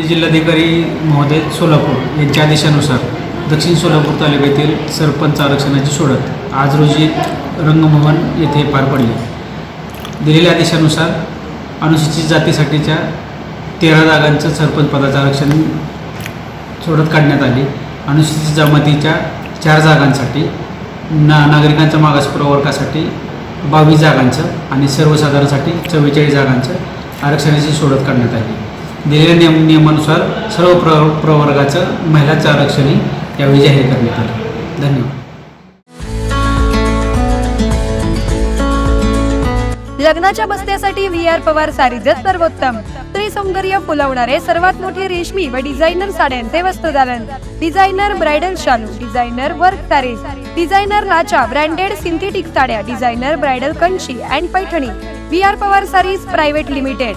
जिल्हाधिकारी महोदय सोलापूर यांच्या आदेशानुसार दक्षिण सोलापूर तालुक्यातील सरपंच आरक्षणाची सोडत आज रोजी रंगभवन येथे पार पडली. दिलेल्या आदेशानुसार अनुसूचित जातीसाठीच्या तेरा जागांचं सरपंच पदाचं आरक्षण सोडत काढण्यात आली. अनुसूचित जमातीच्या चार जागांसाठी ना नागरिकांच्या मागास प्रवर्गासाठी बावीस जागांचं आणि सर्वसाधारणसाठी चव्वेचाळीस जागांचं आरक्षणाची सोडत काढण्यात आली. दिलेल्या नियम नियमानुसार सर्व प्र प्रवर्गाचं महिलाचं आरक्षणही यावेळी जाहीर करण्यात आलं. धन्यवाद. लग्नाच्या बस्त्यासाठी व्ही आर पवार सारीजत सर्वोत्तम. त्रिसौंदर्य सौंदर्य फुलवणारे सर्वात मोठे रेशमी व डिझायनर साड्यांचे वस्त्रदालन डिझायनर ब्रायडल शालू डिझायनर वर्क सारीज डिझायनर लाचा ब्रँडेड सिंथेटिक साड्या designer bridal Kanchi and Paithani. V R Pawar sarees private limited.